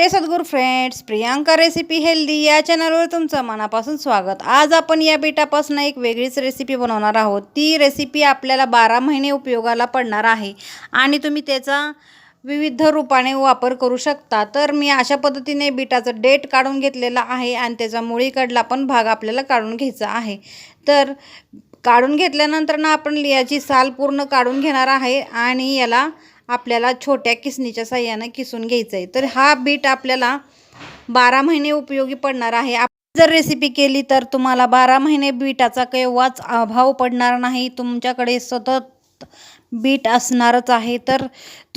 हे सद्गुरू friends Priyanka recipe healthy या चॅनलवर तुमचं मनापासून स्वागत. आज आपण या बिटापासून एक वेगळीच रेसिपी बनवणार आहोत. ती रेसिपी आपल्याला बारा महिने उपयोगाला पडणार आहे आणि तुम्ही त्याचा विविध रूपाने वापर करू शकता. तर मी अशा पद्धतीने बिटाचं डेट काढून घेतलेला आहे आणि त्याचा मुळीकडला पण भाग आपल्याला काढून घ्यायचा आहे. तर काढून घेतल्यानंतर ना आपण याची साल पूर्ण काढून घेणार आहे आणि याला आपल्याला छोट्या किसणीच्या साह्यानं किसून घ्यायचं आहे तर हा बीट आपल्याला बारा महिने उपयोगी पडणार आहे. जर रेसिपी केली तर तुम्हाला बारा महिने बीटाचा केव्हाच अभाव पडणार नाही. तुमच्याकडे सतत बीट असणारच आहे. तर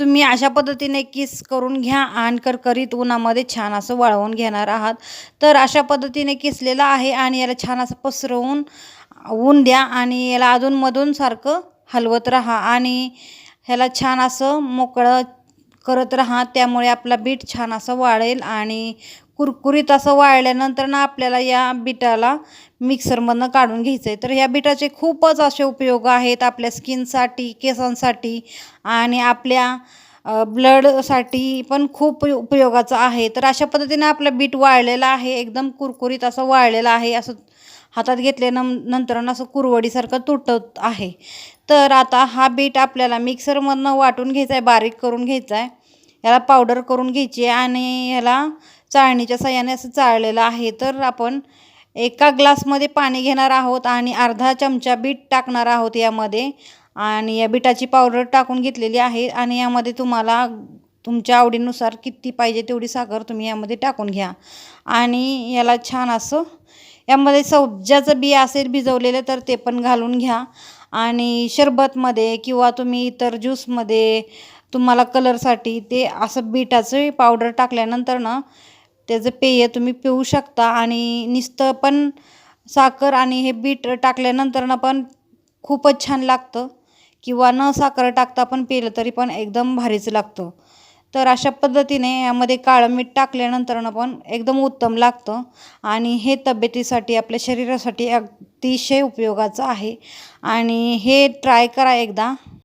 तुम्ही अशा पद्धतीने किस करून घ्या आणि करकरीत उन्हामध्ये छान असं वाळवून घेणार आहात. तर अशा पद्धतीने किसलेलं आहे आणि याला छान असं पसरवून ऊन द्या आणि याला अधूनमधून सारखं हलवत राहा आणि ह्याला छान असं मोकळं करत राहा. त्यामुळे आपला बीट छान असं वाळेल आणि कुरकुरीत असं वाळल्यानंतर ना आपल्याला या बिटाला मिक्सरमधनं काढून घ्यायचं आहे तर ह्या बिटाचे खूपच असे उपयोग आहेत आपल्या स्किनसाठी केसांसाठी आणि आपल्या ब्लडसाठी पण खूप उपयोगाचं आहे. तर अशा पद्धतीने आपलं बीट वाळलेलं आहे एकदम कुरकुरीत असं वाळलेलं आहे असं हातात घेतल्यानं नंतर असं कुरवडीसारखं तुटत आहे. तर आता हा बीट आपल्याला मिक्सरमधनं वाटून घ्यायचा आहे बारीक करून घ्यायचा आहे याला पावडर करून घ्यायची आहे आणि ह्याला चाळणीच्या साह्याने असं चाळलेलं आहे. तर आपण एका ग्लासमध्ये पाणी घेणार आहोत आणि अर्धा चमचा बीट टाकणार आहोत यामध्ये. आणि या बिटाची पावडर टाकून घेतलेली आहे आणि यामध्ये तुम्हाला तुमच्या आवडीनुसार किती पाहिजे तेवढी साखर तुम्ही यामध्ये टाकून घ्या. आणि याला छान असं यामध्ये सब्जाचं बी असेल भिजवलेलं तर ते पण घालून घ्या. आणि शरबतमध्ये किंवा तुम्ही इतर ज्यूसमध्ये तुम्हाला कलरसाठी ते असं बीटाचं पावडर टाकल्यानंतर ना त्याचं पेय तुम्ही पिऊ शकता. आणि नुसतं पण साखर आणि हे बीट टाकल्यानंतर ना पण खूपच छान लागतं. किंवा न साखर टाकता पण पिलं तरी पण एकदम भारीच लागतं. तर अशा पद्धतीने यामध्ये काळं मीठ टाकल्यानंतर पण एकदम उत्तम लागतं. आणि हे तब्येतीसाठी आपल्या शरीरासाठी अतिशय उपयोगाचं आहे. आणि हे ट्राय करा एकदा.